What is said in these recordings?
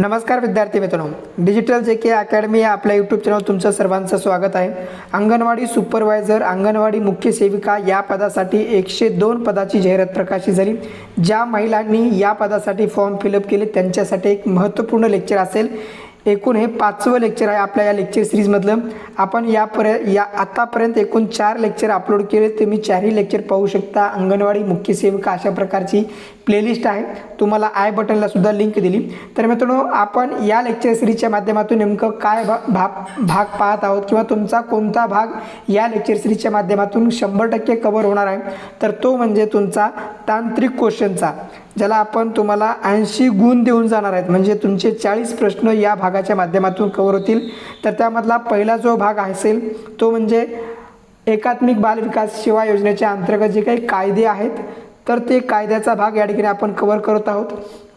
नमस्कार विद्यार्थी मित्रांनो. डिजिटल जे के अकॅडमी या आपल्या यूट्यूब चॅनल तुमचं सर्वांचं स्वागत आहे. अंगणवाडी सुपरवायझर अंगणवाडी मुख्य सेविका या पदासाठी एकशे दोन पदाची जाहिरात प्रकाशित झाली. ज्या महिलांनी या पदासाठी फॉर्म फिलअप केले त्यांच्यासाठी एक महत्त्वपूर्ण लेक्चर असेल. एकूण हे पाचवं लेक्चर आहे आपल्या या लेक्चर सिरीजमधलं आपण यापर्यंत या आतापर्यंत एकूण चार लेक्चर अपलोड केले तुम्ही चारही लेक्चर पाहू शकता. अंगणवाडी मुख्य सेविका अशा प्रकारची. प्लेलिस्ट आहे. तुम्हाला आय बटनला सुद्धा लिंक दिली. तर मित्रांनो आपण या लेक्चर सिरीजच्या माध्यमातून नेमकं काय भा भाग भाग पाहत आहोत किंवा तुमचा कोणता भाग या लेक्चर सिरीजच्या माध्यमातून शंभर टक्के कवर होणार आहे. तर तो म्हणजे तुमचा तांत्रिक क्वेश्चनचा ज्याला आपण तुम्हाला ऐंशी गुण देऊन जाणार आहेत. म्हणजे तुमचे चाळीस प्रश्न या भागाच्या माध्यमातून कवर होतील. तर त्यामधला पहिला जो भाग असेल तो म्हणजे एकात्मिक बालविकास सेवा योजनेच्या अंतर्गत जे काही कायदे आहेत तर ते कायद्याचा भाग या ठिकाणी आपण कवर करत आहोत.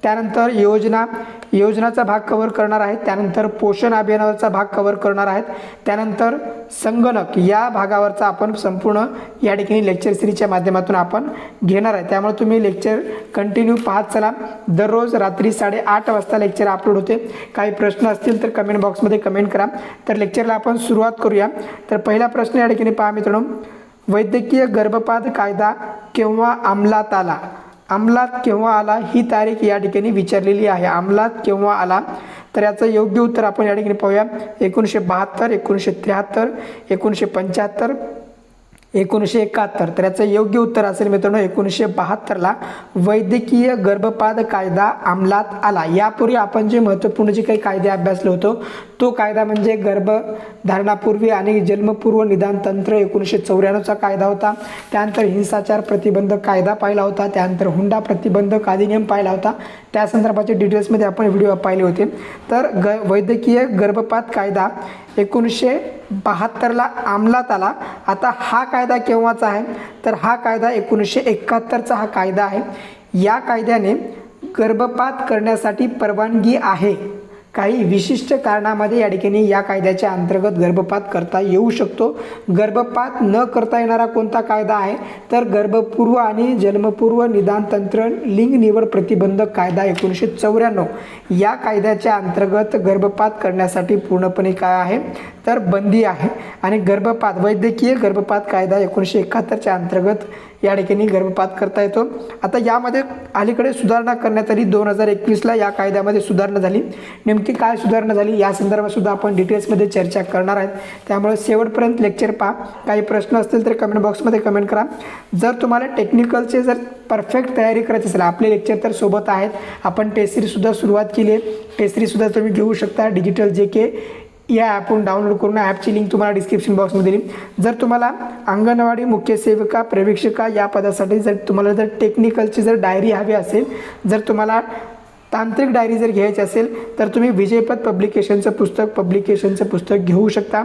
त्यानंतर योजना योजनाचा भाग कवर करणार आहेत. त्यानंतर पोषण अभियानावरचा भाग कवर करणार आहेत. त्यानंतर संगणक या भागावरचा आपण संपूर्ण या ठिकाणी लेक्चर सिरीजच्या माध्यमातून आपण घेणार आहे. त्यामुळे तुम्ही लेक्चर कंटिन्यू पाहत चला. दररोज रात्री साडेआठ वाजता लेक्चर अपलोड होते. काही प्रश्न असतील तर कमेंट बॉक्समध्ये कमेंट करा. तर लेक्चरला आपण सुरुवात करूया. तर पहिला प्रश्न या ठिकाणी पहा मित्रांनो. वैद्यकीय गर्भपात कायदा केव्हा अंमलात आला? अंमलात केव्हा आला ही तारीख या ठिकाणी विचारलेली आहे. अंमलात केव्हा आला? तर याचं योग्य उत्तर आपण या ठिकाणी पाहूया. एकोणीसशे बहात्तर एकोणीसशे त्र्याहत्तर एकोणीसशे पंच्याहत्तर एकोणीसशे एकाहत्तर. तर याचं योग्य उत्तर असेल मित्रांनो एकोणीसशे बहात्तरला वैद्यकीय गर्भपात कायदा अंमलात आला. यापूर्वी आपण जे महत्त्वपूर्ण जे काही कायदे अभ्यासलो होतो तो कायदा म्हणजे गर्भधारणापूर्वी आणि जन्मपूर्व निदान तंत्र एकोणीसशे चौऱ्याण्णवचा कायदा होता. त्यानंतर हिंसाचार प्रतिबंधक कायदा पाहिला होता. त्यानंतर हुंडा प्रतिबंधक अधिनियम पाहिला होता. त्या संदर्भाचे डिटेल्समध्ये आपण व्हिडिओ पाहिले होते. तर ग वैद्यकीय गर्भपात कायदा एकोणीसशे बहात्तरला अंमलात आला. आता हा कायदा केव्हाचा आहे? तर हा कायदा एकोणीसशे एकाहत्तरचा हा कायदा आहे. या कायद्याने गर्भपात करण्यासाठी परवानगी आहे. काही विशिष्ट कारणामध्ये या ठिकाणी या कायद्याच्या अंतर्गत गर्भपात करता येऊ शकतो. गर्भपात न करता येणारा कोणता कायदा आहे? तर गर्भपूर्व आणि जन्मपूर्व निदान तंत्र लिंग निवड प्रतिबंधक कायदा एकोणीसशे चौऱ्याण्णव. या कायद्याच्या अंतर्गत गर्भपात करण्यासाठी पूर्णपणे काय आहे? तर बंदी आहे. आणि गर्भपात वैद्यकीय गर्भपात कायदा एकोणीसशे एकाहत्तरच्या अंतर्गत या ठिकाणी गर्भपात करता येतो. आता यामध्ये अलीकडे सुधारणा करण्यात आली दोन हजार एकवीसला या कायद्यामध्ये सुधारणा झाली. नेमकी काय सुधारणा झाली या संदर्भातसुद्धा आपण डिटेल्समध्ये चर्चा करणार आहेत. त्यामुळे शेवटपर्यंत लेक्चर पहा. काही प्रश्न असतील तर कमेंट बॉक्समध्ये कमेंट करा. जर तुम्हाला टेक्निकलचे जर परफेक्ट तयारी करायची असेल आपले लेक्चर तर सोबत आहेत. आपण टेस्टरीसुद्धा सुरुवात केली आहे. टेस्टरीसुद्धा तुम्ही घेऊ शकता. डिजिटल जे के या ॲपवरून डाउनलोड करून ॲपची लिंक तुम्हाला डिस्क्रिप्शन बॉक्समध्ये दिली जर तुम्हाला अंगणवाडी मुख्य सेविका प्रवेशिका या पदासाठी जर तुम्हाला जर टेक्निकलची जर डायरी हवी असेल जर तुम्हाला तांत्रिक डायरी जर घ्यायची असेल तर तुम्ही विजयपद पब्लिकेशनचं पुस्तक पब्लिकेशनचं पुस्तक घेऊ शकता.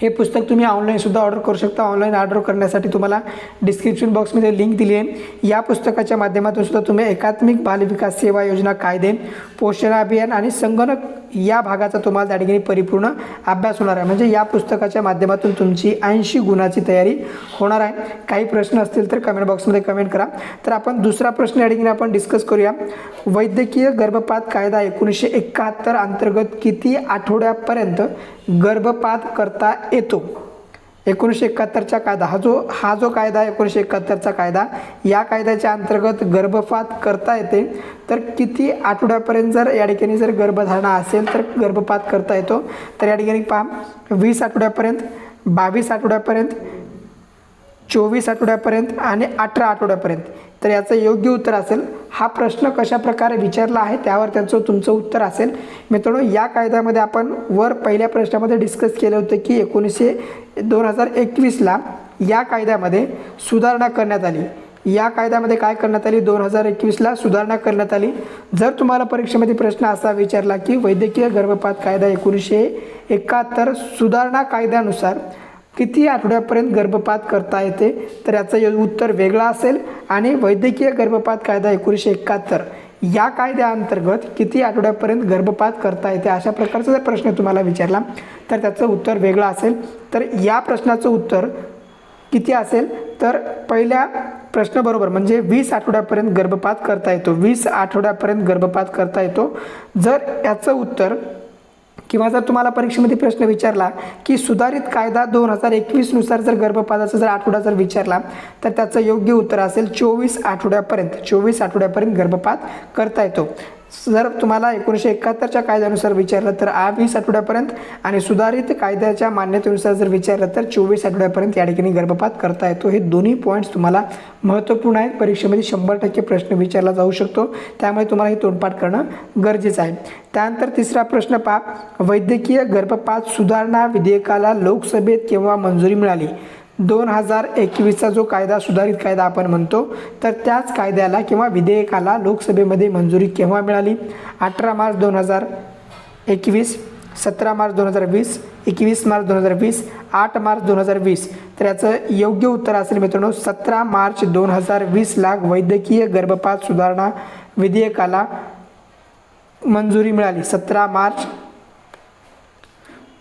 हे पुस्तक तुम्ही ऑनलाईनसुद्धा ऑर्डर करू शकता. ऑनलाईन ऑर्डर करण्यासाठी तुम्हाला डिस्क्रिप्शन बॉक्समध्ये लिंक दिली आहे. या पुस्तकाच्या माध्यमातून सुद्धा तुम्ही एकात्मिक बालविकास सेवा योजना कायदे पोषण अभियान आणि संगणक या भागाचा तुम्हाला त्या ठिकाणी परिपूर्ण अभ्यास होणार आहे. म्हणजे या पुस्तकाच्या माध्यमातून तुमची ऐंशी गुणाची तयारी होणार आहे. काही प्रश्न असतील तर कमेंट बॉक्समध्ये कमेंट करा. तर आपण दुसरा प्रश्न या ठिकाणी आपण डिस्कस करूया. वैद्यकीय गर्भपात कायदा एकोणीसशे एकाहत्तर अंतर्गत किती आठवड्यापर्यंत गर्भपात करता येतो? एकोणीसशे एकाहत्तरचा कायदा. हा जो हा जो कायदा आहे एकोणीसशे एकाहत्तरचा कायदा या कायद्याच्या अंतर्गत गर्भपात करता येते. तर किती आठवड्यापर्यंत जर या ठिकाणी जर गर्भधारणा असेल तर गर्भपात करता येतो. तर या ठिकाणी पहा वीस आठवड्यापर्यंत बावीस आठवड्यापर्यंत चोवीस आठवड्यापर्यंत आणि अठरा आठवड्यापर्यंत. तर याचं योग्य उत्तर असेल हा प्रश्न कशा प्रकारे विचारला आहे त्यावर त्यांचं तुमचं उत्तर असेल. मित्रांनो या कायद्यामध्ये आपण वर पहिल्या प्रश्नामध्ये डिस्कस केलं होतं की एकोणीसशे दोन हजार एकवीसला या कायद्यामध्ये सुधारणा करण्यात आली. या कायद्यामध्ये काय करण्यात आली? दोन हजार एकवीसला सुधारणा करण्यात आली. जर तुम्हाला परीक्षेमध्ये प्रश्न असा विचारला की वैद्यकीय गर्भपात कायदा एकोणीसशे एकाहत्तर सुधारणा कायद्यानुसार किती आठवड्यापर्यंत गर्भपात करता येते तर याचं उत्तर वेगळं असेल आणि वैद्यकीय गर्भपात कायदा एकोणीसशे एकाहत्तर. या कायद्याअंतर्गत किती आठवड्यापर्यंत गर्भपात करता येते अशा प्रकारचा जर प्रश्न तुम्हाला विचारला तर त्याचं उत्तर वेगळं असेल. तर या प्रश्नाचं उत्तर किती असेल? तर पहिल्या प्रश्नाबरोबर म्हणजे वीस आठवड्यापर्यंत गर्भपात करता येतो. वीस आठवड्यापर्यंत गर्भपात करता येतो. जर याचं उत्तर किंवा जर तुम्हाला परीक्षेमध्ये प्रश्न विचारला की सुधारित कायदा दोन हजार एकवीसनुसार जर गर्भपाताचा जर आठवडा जर विचारला तर त्याचं योग्य उत्तर असेल चोवीस आठवड्यापर्यंत चोवीस आठवड्यापर्यंत गर्भपात करता येतो. जर तुम्हाला एकोणीसशे एकाहत्तरच्या कायद्यानुसार विचारलं तर आ वीस आठवड्यापर्यंत आणि सुधारित कायद्याच्या मान्यतेनुसार जर विचारलं तर चोवीस आठवड्यापर्यंत या ठिकाणी गर्भपात करता येतो. हे दोन्ही पॉईंट्स तुम्हाला महत्त्वपूर्ण आहेत. परीक्षेमध्ये शंभर टक्के प्रश्न विचारला जाऊ शकतो. त्यामुळे तुम्हाला हे तोंडपाठ करणं गरजेचं आहे. त्यानंतर तिसरा प्रश्न पहा. वैद्यकीय गर्भपात सुधारणा विधेयकाला लोकसभेत केव्हा मंजुरी मिळाली? दोन हजार एकवीसचा जो कायदा सुधारित कायदा आपण म्हणतो तर त्याच कायद्याला किंवा विधेयकाला लोकसभेमध्ये मंजुरी केव्हा मिळाली? अठरा मार्च दोन हजार एकवीस सतरा मार्च दोन हजार वीस एकवीस मार्च दोन हजार वीस आठ मार्च दोन हजार वीस. तर याचं योग्य उत्तर असेल मित्रांनो सतरा मार्च दोन हजार वीसला वैद्यकीय गर्भपात सुधारणा विधेयकाला मंजुरी मिळाली. सतरा मार्च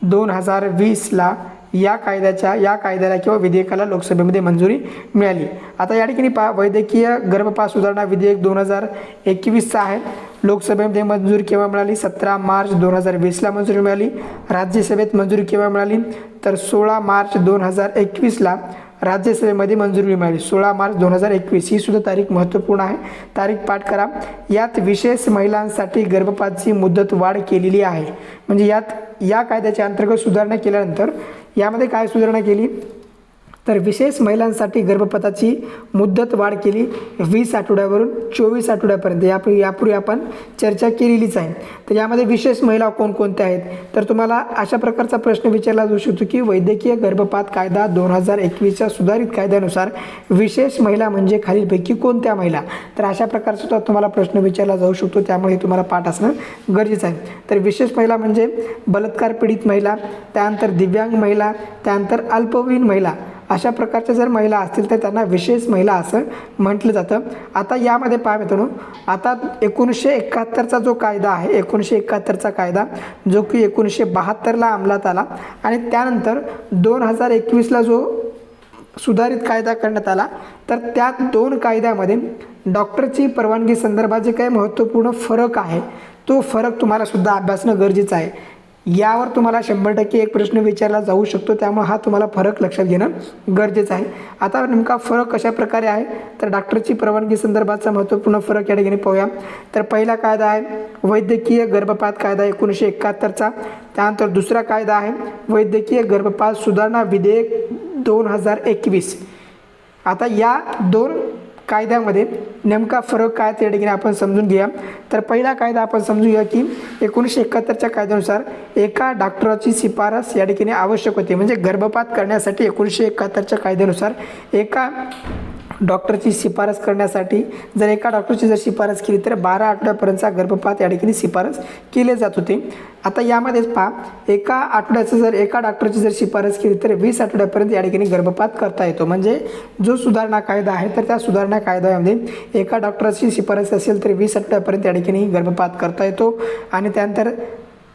दोन हजार वीसला या कायद्याच्या या कायद्याला किंवा विधेयकाला लोकसभेमध्ये मंजुरी मिळाली. आता या ठिकाणी पा वैद्यकीय गर्भपात सुधारणा विधेयक दोन हजार एकवीसचं आहे. लोकसभेमध्ये मंजुरी केव्हा मिळाली? सतरा मार्च दोन हजार वीसला मंजुरी मिळाली. राज्यसभेत मंजुरी केव्हा मिळाली? तर सोळा मार्च दोन हजार एकवीसला राज्यसभेमध्ये मंजुरी मिळाली. सोळा मार्च दोन हजार एकवीस ही सुद्धा तारीख महत्त्वपूर्ण आहे. तारीख पाठ करा. यात विशेष महिलांसाठी गर्भपातची मुदत वाढ केलेली आहे. म्हणजे यात या कायद्याच्या अंतर्गत सुधारणा केल्यानंतर यामध्ये काय सुधारणा केली? तर विशेष महिलांसाठी गर्भपाताची मुदत वाढ केली. वीस आठवड्यावरून चोवीस आठवड्यापर्यंत. याप यापूर्वी आपण चर्चा केलेलीच आहे. तर यामध्ये विशेष महिला कोणकोणत्या आहेत? तर तुम्हाला अशा प्रकारचा प्रश्न विचारला जाऊ शकतो की वैद्यकीय गर्भपात कायदा दोन हजार एकवीसच्या सुधारित कायद्यानुसार विशेष महिला म्हणजे खालीलपैकी कोणत्या महिला? तर अशा प्रकारचा सुद्धा तुम्हाला प्रश्न विचारला जाऊ शकतो. त्यामुळे तुम्हाला पाठ असणं गरजेचं आहे. तर विशेष महिला म्हणजे बलात्कार पीडित महिला त्यानंतर दिव्यांग महिला त्यानंतर अल्पवयीन महिला. अशा प्रकारच्या जर महिला असतील तर त्यांना विशेष महिला असं म्हटलं जातं. आता यामध्ये पहा मित्रांनो आता एकोणीसशे एकाहत्तरचा जो कायदा आहे एकोणीसशे एकाहत्तरचा कायदा जो की एकोणीसशे बहात्तरला अंमलात आला आणि त्यानंतर दोन हजार एकवीसला जो सुधारित कायदा करण्यात आला तर त्या दोन कायद्यामध्ये डॉक्टरची परवानगी संदर्भात जे काही महत्त्वपूर्ण फरक आहे तो फरक तुम्हाला सुद्धा अभ्यासणं गरजेचं आहे. यावर तुम्हाला शंभर टक्के एक प्रश्न विचारला जाऊ शकतो. त्यामुळे हा तुम्हाला फरक लक्षात घेणं गरजेचं आहे. आता नेमका फरक कशा प्रकारे आहे? तर डॉक्टरची परवानगी संदर्भातचा महत्त्वपूर्ण फरक या ठिकाणी पाहूया. तर पहिला कायदा आहे वैद्यकीय गर्भपात कायदा एकोणीसशे एकाहत्तरचा. त्यानंतर दुसरा कायदा आहे वैद्यकीय गर्भपात सुधारणा विधेयक दोन हजार एकवीस. आता या दोन कायद्यामध्ये नेमका फरक काय त्या ठिकाणी आपण समजून घेऊया. तर पहिला कायदा आपण समजूया की एकोणीसशे एकाहत्तरच्या कायद्यानुसार एका डॉक्टराची शिफारस या ठिकाणी आवश्यक होती. म्हणजे गर्भपात करण्यासाठी एकोणीसशे एकाहत्तरच्या कायद्यानुसार एका डॉक्टरची शिफारस करण्यासाठी जर एका डॉक्टरची जर शिफारस केली तर बारा आठवड्यापर्यंतचा गर्भपात या ठिकाणी शिफारस केले जात होते. आता यामध्येच पहा एका आठवड्याचं जर एका डॉक्टरची जर शिफारस केली तर वीस आठवड्यापर्यंत या ठिकाणी गर्भपात करता येतो. म्हणजे जो सुधारणा कायदा आहे तर त्या सुधारणा कायद्यामध्ये एका डॉक्टरची शिफारस असेल तर वीस आठवड्यापर्यंत या ठिकाणी गर्भपात करता येतो. आणि त्यानंतर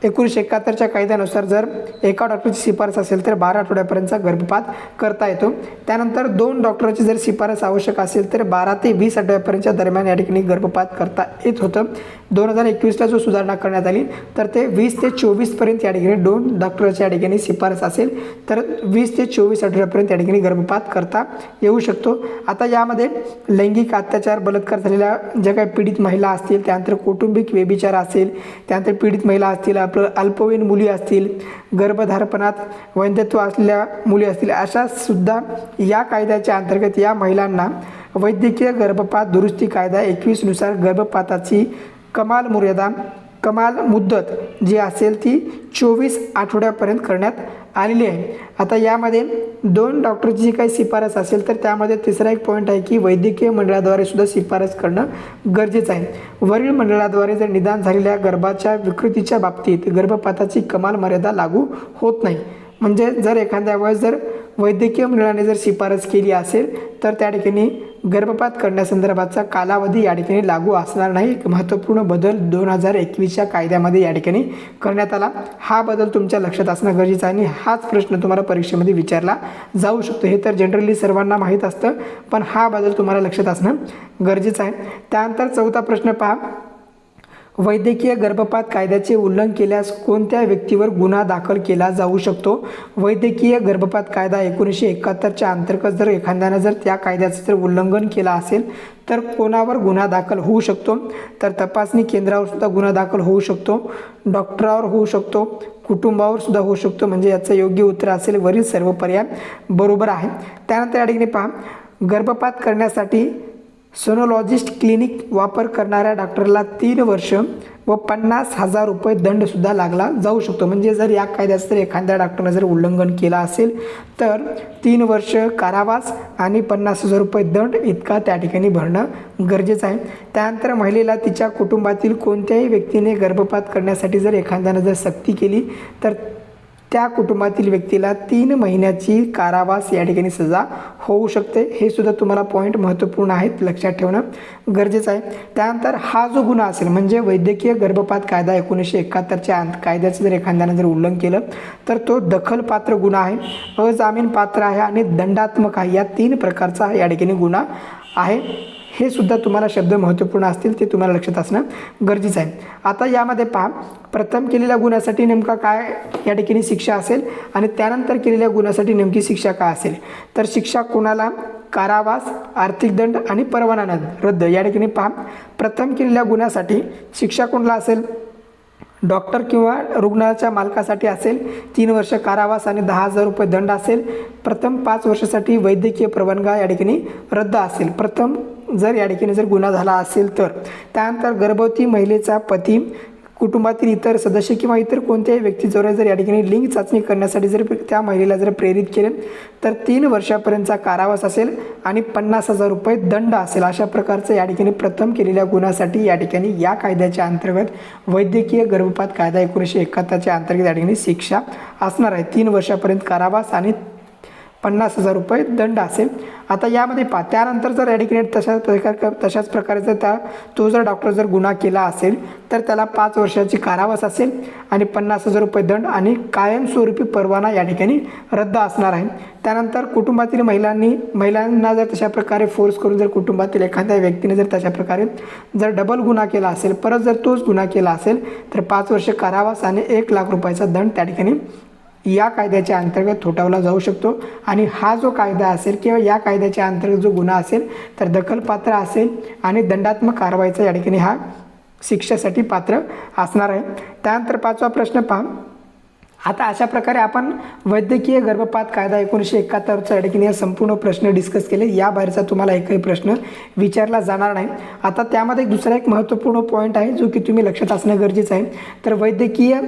एकोणीसशे एकाहत्तरच्या कायद्यानुसार जर एका डॉक्टरची शिफारस असेल तर बारा आठवड्यापर्यंतचा गर्भपात करता येतो. त्यानंतर दोन डॉक्टरची जर शिफारस आवश्यक असेल तर बारा ते वीस आठवड्यापर्यंतच्या दरम्यान या ठिकाणी गर्भपात करता येत होतं. दोन हजार एकवीसला जो सुधारणा करण्यात आली तर ते वीस ते चोवीसपर्यंत या ठिकाणी दोन डॉक्टरच्या या ठिकाणी शिफारस असेल. तर वीस ते चोवीस आठवड्यापर्यंत या ठिकाणी गर्भपात करता येऊ शकतो. आता यामध्ये लैंगिक अत्याचार बलात्कार झालेल्या ज्या काही पीडित महिला असतील त्यानंतर कौटुंबिक व्यभिचार असेल त्यानंतर पीडित महिला असतील आपलं अल्पवयीन मुली असतील गर्भधारपणात वैधत्व असलेल्या मुली असतील अशा सुद्धा या कायद्याच्या अंतर्गत या महिलांना वैद्यकीय गर्भपात दुरुस्ती कायदा एकवीसनुसार गर्भपाताची कमाल मर्यादा कमाल मुद्दत जी असेल ती चोवीस आठवड्यापर्यंत करण्यात आलेली आहे. आता यामध्ये दोन डॉक्टरची जी काही शिफारस असेल तर त्यामध्ये तिसरा एक पॉईंट आहे की वैद्यकीय मंडळाद्वारे सुद्धा शिफारस करणं गरजेचं आहे. वरील मंडळाद्वारे जर निदान झालेल्या गर्भाच्या विकृतीच्या बाबतीत गर्भपाताची कमाल मर्यादा लागू होत नाही. म्हणजे जर एखाद्या वेळेस जर वैद्यकीय मंडळाने जर शिफारस केली असेल तर त्या ठिकाणी गर्भपात करण्यासंदर्भातचा कालावधी या ठिकाणी लागू असणार नाही. एक महत्त्वपूर्ण बदल दोन हजार एकवीसच्या कायद्यामध्ये या ठिकाणी करण्यात आला. हा बदल तुमच्या लक्षात असणं गरजेचं आहे आणि हाच प्रश्न तुम्हाला परीक्षेमध्ये विचारला जाऊ शकतो. हे तर जनरली सर्वांना माहीत असतं पण हा बदल तुम्हाला लक्षात असणं गरजेचं आहे. त्यानंतर चौथा प्रश्न पहा. वैद्यकीय गर्भपात कायद्याचे उल्लंघन केल्यास कोणत्या व्यक्तीवर गुन्हा दाखल केला जाऊ शकतो? वैद्यकीय गर्भपात कायदा एकोणीसशे एकाहत्तरच्या अंतर्गत जर एखाद्यानं जर त्या कायद्याचं जर उल्लंघन केलं असेल तर कोणावर गुन्हा दाखल होऊ शकतो? तर तपासणी केंद्रावर सुद्धा गुन्हा दाखल होऊ शकतो. डॉक्टरावर होऊ शकतो. कुटुंबावर सुद्धा होऊ शकतो. म्हणजे याचं योग्य उत्तर असेल वरील सर्व पर्याय बरोबर आहे. त्यानंतर या ठिकाणी पहा. गर्भपात करण्यासाठी सोनोलॉजिस्ट क्लिनिक वापर करणाऱ्या डॉक्टरला तीन वर्ष व पन्नास हजार रुपये दंडसुद्धा लागला. जाऊ शकतो. म्हणजे जर या कायद्याचं जर एखाद्या डॉक्टरनं जर उल्लंघन केलं असेल तर तीन वर्ष कारावास आणि पन्नास हजार रुपये दंड इतका त्या ठिकाणी भरणं गरजेचं आहे. त्यानंतर महिलेला तिच्या कुटुंबातील कोणत्याही व्यक्तीने गर्भपात करण्यासाठी जर एखाद्यानं जर सक्ती केली तर त्या कुटुंबातील व्यक्तीला तीन महिन्याची कारावास या ठिकाणी सजा होऊ शकते. हे सुद्धा तुम्हाला पॉईंट महत्त्वपूर्ण आहेत लक्षात ठेवणं गरजेचं आहे. त्यानंतर हा जो गुन्हा असेल म्हणजे वैद्यकीय गर्भपात कायदा एकोणीसशे एकाहत्तरच्या अंत कायद्याचं जर एखाद्यानं जर उल्लंघन केलं तर तो दखलपात्र गुन्हा आहे अजामीन पात्र आहे आणि दंडात्मक आहे. या तीन प्रकारचा या ठिकाणी गुन्हा आहे. हे सुद्धा तुम्हाला शब्द महत्त्वपूर्ण असतील ते तुम्हाला लक्षात असणं गरजेचं आहे. आता यामध्ये पहा प्रथम केलेल्या गुन्ह्यासाठी नेमका काय या ठिकाणी शिक्षा असेल आणि त्यानंतर केलेल्या गुन्ह्यासाठी नेमकी शिक्षा काय असेल? तर शिक्षा कोणाला? कारावास आर्थिक दंड आणि परवाना रद्द. या ठिकाणी पहा प्रथम केलेल्या गुन्ह्यासाठी शिक्षा कोणाला असेल? डॉक्टर किंवा रुग्णाच्या मालकासाठी असेल. तीन वर्ष कारावास आणि दहा हजार रुपये दंड असेल. प्रथम पाच वर्षासाठी वैद्यकीय परवानगा या ठिकाणी रद्द असेल. प्रथम जर या ठिकाणी जर गुन्हा झाला असेल तर. त्यानंतर गर्भवती महिलेचा पती कुटुंबातील इतर सदस्य किंवा इतर कोणत्याही व्यक्तीजवळ जर या ठिकाणी लिंग चाचणी करण्यासाठी जर त्या महिलेला जर प्रेरित केले तर तीन वर्षापर्यंतचा कारावास असेल आणि पन्नास हजार रुपये दंड असेल. अशा प्रकारचं या ठिकाणी प्रथम केलेल्या गुन्ह्यासाठी या ठिकाणी या कायद्याच्या अंतर्गत वैद्यकीय गर्भपात कायदा एकोणीसशे एकाहत्तरच्या अंतर्गत या ठिकाणी शिक्षा असणार आहे. तीन वर्षापर्यंत कारावास आणि पन्नास हजार रुपये दंड असेल. आता यामध्ये पा त्यानंतर जर या तशाच प्रकार तशाच प्रकारे जर त्या तो जर डॉक्टर जर गुन्हा केला असेल तर त्याला पाच वर्षाची कारावास असेल आणि पन्नास हजार रुपये दंड आणि कायमस्वरूपी परवाना या ठिकाणी रद्द असणार आहे. त्यानंतर कुटुंबातील महिलांनी महिलांना जर तशा प्रकारे फोर्स करून जर कुटुंबातील एखाद्या व्यक्तीने जर तशा प्रकारे जर डबल गुन्हा केला असेल परत जर तोच गुन्हा केला असेल तर पाच वर्ष कारावास आणि एक लाख रुपयाचा दंड त्या ठिकाणी या कायद्याच्या अंतर्गत थोटावला जाऊ शकतो. आणि हा जो कायदा असेल किंवा या कायद्याच्या अंतर्गत जो गुन्हा असेल तर दखलपात्र असेल आणि दंडात्मक कारवाईचा या ठिकाणी हा शिक्षेसाठी पात्र असणार आहे. त्यानंतर पाचवा प्रश्न पहा. आता अशा प्रकारे आपण वैद्यकीय गर्भपात कायदा एकोणीसशे एकाहत्तरचा या ठिकाणी संपूर्ण प्रश्न डिस्कस केले. या बाहेरचा तुम्हाला एकही प्रश्न विचारला जाणार नाही. आता त्यामध्ये दुसरा एक महत्त्वपूर्ण पॉईंट आहे जो की तुम्ही लक्षात असणं गरजेचं आहे. तर वैद्यकीय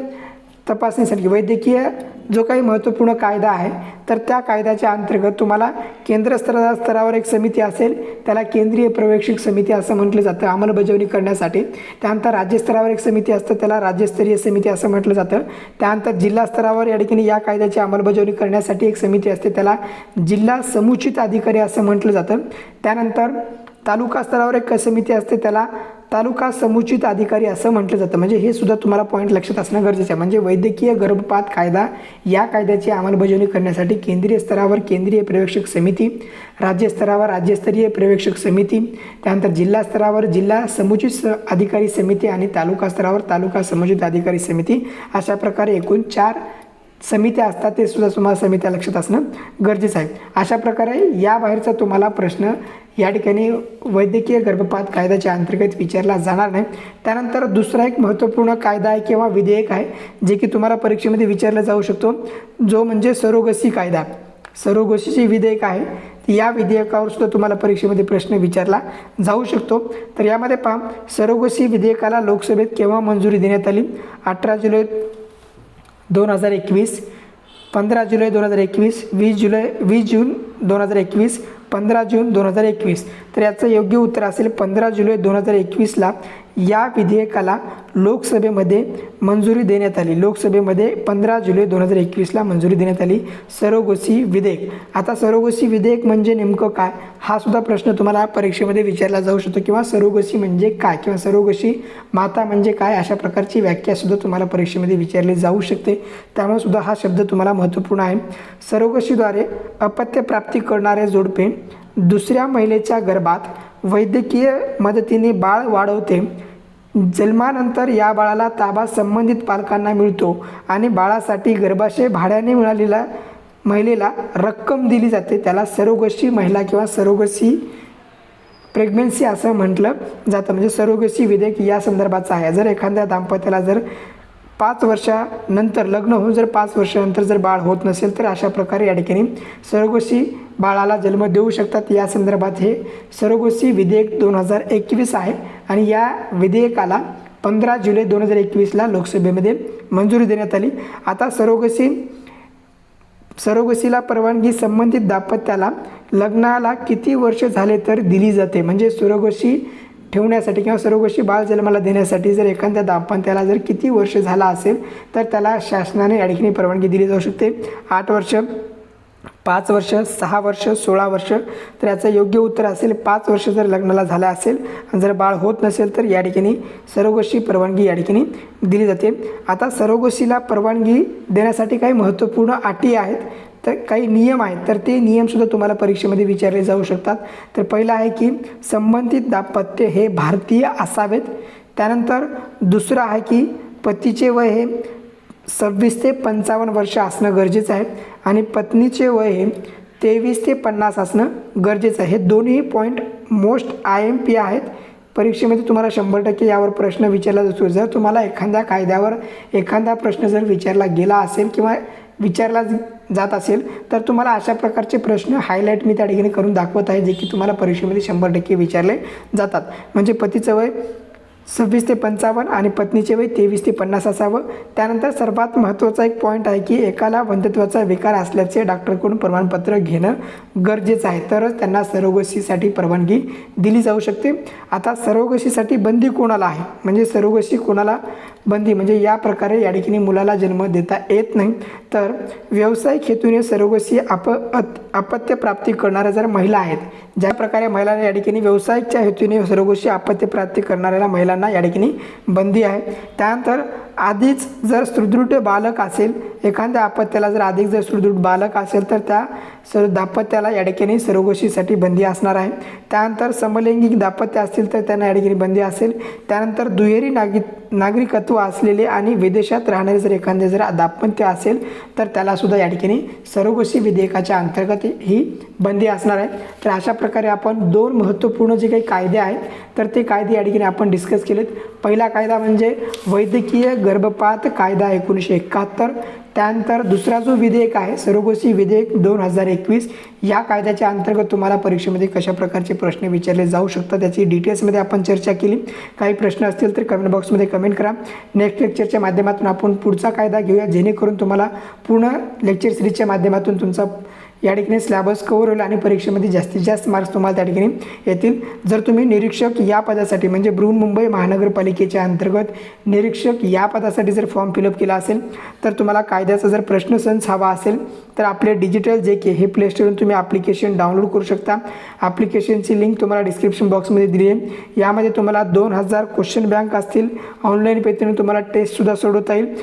तपासणीसाठी वैद्यकीय जो काही महत्त्वपूर्ण कायदा आहे तर त्या कायद्याच्या अंतर्गत तुम्हाला केंद्र स्तरा स्तरावर एक समिती असेल त्याला केंद्रीय प्रवेक्षक समिती असं म्हटलं जातं अंमलबजावणी करण्यासाठी. त्यानंतर राज्यस्तरावर एक समिती असतं त्याला राज्यस्तरीय समिती असं म्हटलं जातं. त्यानंतर जिल्हा स्तरावर या ठिकाणी या कायद्याची अंमलबजावणी करण्यासाठी एक समिती असते त्याला जिल्हा समुचित अधिकारी असं म्हटलं जातं. त्यानंतर तालुका स्तरावर एक समिती असते त्याला तालुका समुचित अधिकारी असं म्हटलं जातं. म्हणजे हे सुद्धा तुम्हाला पॉईंट लक्षात असणं गरजेचं आहे. म्हणजे वैद्यकीय गर्भपात कायदा या कायद्याची अंमलबजावणी करण्यासाठी केंद्रीय स्तरावर केंद्रीय पर्यवेक्षक समिती राज्यस्तरावर राज्यस्तरीय पर्यवेक्षक समिती त्यानंतर जिल्हा स्तरावर जिल्हा समुचित स अधिकारी समिती आणि तालुका स्तरावर तालुका समुचित अधिकारी समिती अशा प्रकारे एकूण चार समित्या असतात ते सुद्धा तुम्हाला समित्या लक्षात असणं गरजेचं आहे. अशा प्रकारे याबाहेरचा तुम्हाला प्रश्न या ठिकाणी वैद्यकीय गर्भपात कायद्याच्या अंतर्गत विचारला जाणार नाही. त्यानंतर दुसरा एक महत्त्वपूर्ण कायदा आहे किंवा विधेयक आहे जे की तुम्हाला परीक्षेमध्ये विचारला जाऊ शकतो. जो म्हणजे सरोगसी कायदा. सरोगसीचे विधेयक आहे. या विधेयकावर सुद्धा तुम्हाला परीक्षेमध्ये प्रश्न विचारला जाऊ शकतो. तर यामध्ये पहा सरोगसी विधेयकाला लोकसभेत केव्हा मंजुरी देण्यात आली? अठरा जुलै दोन हजार एकवीस. पंधरा जुलै दोन हजार एकवीस वीस जुलै वीस जून दोन हजार एकवीस पंधरा जून दोन हजार एकवीस. तर याचं योग्य उत्तर असेल पंधरा जुलै दोन हजार एकवीसला. या विधेयकाला लोकसभेमध्ये मंजुरी देण्यात आली. लोकसभेमध्ये पंधरा जुलै दोन हजार एकवीसला मंजुरी देण्यात आली. सरोगसी विधेयक. आता सरोगसी विधेयक म्हणजे नेमकं काय? हा सुद्धा प्रश्न तुम्हाला परीक्षेमध्ये विचारला जाऊ शकतो. किंवा सरोगसी म्हणजे काय? किंवा सरोगसी माता म्हणजे काय? अशा प्रकारची व्याख्यासुद्धा तुम्हाला परीक्षेमध्ये विचारली जाऊ शकते. त्यामुळे सुद्धा हा शब्द तुम्हाला महत्त्वपूर्ण आहे. सरोगसीद्वारे अपत्यप्राप्ती करणारे जोडपे दुसऱ्या महिलेच्या गर्भात वैद्यकीय मदतीने बाळ वाढवते. जन्मानंतर या बाळाला ताबा संबंधित पालकांना मिळतो आणि बाळासाठी गर्भाशय भाड्याने मिळालेल्या महिलेला रक्कम दिली जाते. त्याला सरोगसी महिला किंवा सरोगसी प्रेग्नन्सी असं म्हटलं जातं. म्हणजे सरोगसी विधेयक या संदर्भाचं आहे. जर एखाद्या दाम्पत्याला जर पाच वर्षानंतर लग्न होऊन जर पाच वर्षानंतर जर बाळ होत नसेल तर अशा प्रकारे या ठिकाणी सरोगसी बाळाला जन्म देऊ शकतात. या संदर्भात हे सरोगसी विधेयक दोन हजार एकवीस आहे. आणि या विधेयकाला पंधरा जुलै दोन हजार एकवीसला लोकसभेमध्ये मंजुरी देण्यात आली. आता सरोगसी सरोगसीला परवानगी संबंधित दाम्पत्याला लग्नाला किती वर्ष झाले तर दिली जाते? म्हणजे सरोगसी ठेवण्यासाठी किंवा सरोगसी बाळ जन्माला देण्यासाठी जर एखाद्या दाम्पत्याला जर किती वर्ष झाला असेल तर त्याला शासनाने या ठिकाणी परवानगी दिली जाऊ शकते. आठ वर्ष पाच वर्ष सहा वर्ष सोळा वर्ष तर याचं योग्य उत्तर असेल पाच वर्ष जर लग्नाला झालं असेल आणि जर बाळ होत नसेल तर या ठिकाणी सरोगशी परवानगी या ठिकाणी दिली जाते. आता सरोगशीला परवानगी देण्यासाठी काही महत्त्वपूर्ण अटी आहेत तर काही नियम आहेत तर ते नियमसुद्धा तुम्हाला परीक्षेमध्ये विचारले जाऊ शकतात. तर पहिलं आहे की संबंधित दाम्पत्य हे भारतीय असावेत. त्यानंतर दुसरं आहे की पतीचे वय हे सव्वीस ते पंचावन्न वर्ष असणं गरजेचं आहे आणि पत्नीचे वय हे तेवीस ते पन्नास असणं गरजेचं आहे. हे दोन्ही point most I M P आहेत. परीक्षेमध्ये तुम्हाला शंभर टक्के यावर प्रश्न विचारला जातो. जर तुम्हाला एखाद्या कायद्यावर एखादा प्रश्न जर विचारला गेला असेल किंवा विचारला जात असेल तर तुम्हाला अशा प्रकारचे प्रश्न हायलाईट मी त्या ठिकाणी करून दाखवत आहे जे की तुम्हाला परीक्षेमध्ये शंभर टक्के विचारले जातात. म्हणजे पतीचं वय सव्वीस ते पंचावन्न आणि पत्नीचे वय तेवीस ते पन्नास असावं. त्यानंतर सर्वात महत्त्वाचा एक पॉईंट आहे की एकाला वंधत्वाचा विकार असल्याचे डॉक्टरकडून प्रमाणपत्र घेणं गरजेचं आहे. तरच त्यांना सरोगसीसाठी परवानगी दिली जाऊ शकते. आता सरोगसीसाठी बंदी कोणाला आहे? म्हणजे सरोगसी कोणाला बंदी. म्हणजे या प्रकारे या ठिकाणी मुलाला जन्म देता येत नाही. तर व्यावसायिक हेतूने सरोगसी आप अपत्यप्राप्ती करणाऱ्या जर महिला आहेत ज्या प्रकारे महिलांना या ठिकाणी व्यावसायिकच्या हेतूने सरोगसी अपत्यप्राप्ती करणाऱ्या महिलांना या ठिकाणी बंदी आहे. त्यानंतर आधीच जर सुदृढ बालक असेल एखाद्या अपत्याला जर अधिक जर सुदृढ बालक असेल तर त्या सर दापत्याला या ठिकाणी सरोगसीसाठी बंदी असणार आहे. त्यानंतर समलैंगिक दापत्य असतील तर त्यांना या ठिकाणी बंदी असेल. त्यानंतर दुहेरी नागरिक नागरिकत्व असलेले आणि विदेशात राहणारे जर एखादे जर दापत्य असेल तर त्यालासुद्धा या ठिकाणी सरोगोशी विधेयकाच्या अंतर्गत ही बंदी असणार आहे. तर अशा प्रकारे आपण दोन महत्त्वपूर्ण जे काही कायदे आहेत तर ते कायदे या ठिकाणी आपण डिस्कस केलेत. पहिला कायदा म्हणजे वैद्यकीय गर्भपात कायदा एकोणीसशे एकाहत्तर त्यानंतर दुसरा जो विधेयक आहे सरोगसी विधेयक दोन हजार एकवीस या कायद्याच्या अंतर्गत तुम्हाला परीक्षेमध्ये कशा प्रकारचे प्रश्न विचारले जाऊ शकतात त्याची डिटेल्समध्ये आपण चर्चा केली. काही प्रश्न असतील तर कमेंट बॉक्समध्ये कमेंट करा. नेक्स्ट लेक्चरच्या माध्यमातून आपण पुढचा कायदा घेऊया जेणेकरून तुम्हाला पूर्ण लेक्चर सिरीजच्या माध्यमातून तुमचा या ठिकाणी स्लॅबस कवर होईल आणि परीक्षेमध्ये जास्तीत जास्त मार्क्स तुम्हाला त्या ठिकाणी येतील. जर तुम्ही निरीक्षक या पदासाठी म्हणजे बृहन्मुंबई महानगरपालिकेच्या अंतर्गत निरीक्षक या पदासाठी जर फॉर्म फिलअप केला असेल तर तुम्हाला कायद्याचा जर प्रश्नसंच हवा असेल तर आपले डिजिटल जे के हे प्ले स्टोरवरून तुम्ही ॲप्लिकेशन डाउनलोड करू शकता. ॲप्लिकेशनची लिंक तुम्हाला डिस्क्रिप्शन बॉक्समध्ये दिली आहे. यामध्ये तुम्हाला दोन हजार क्वेश्चन बँक असतील. ऑनलाईन पद्धतीने तुम्हाला टेस्टसुद्धा सोडवता येईल.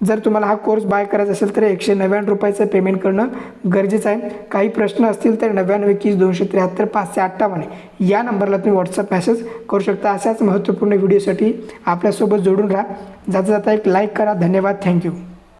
जर तुम्हाला हा कोर्स बाय करायचा असेल तर एकशे नव्याण्णव रुपयाचं पेमेंट करणं गरजेचं आहे. काही प्रश्न असतील तर नव्याण्णव एकवीस दोनशे त्र्याहत्तर पाचशे अठ्ठावन्न या नंबरला तुम्ही व्हॉट्सअप मेसेज करू शकता. अशाच महत्त्वपूर्ण व्हिडिओसाठी आपल्यासोबत जोडून राहा. जाता जाता एक लाईक करा. धन्यवाद. थँक्यू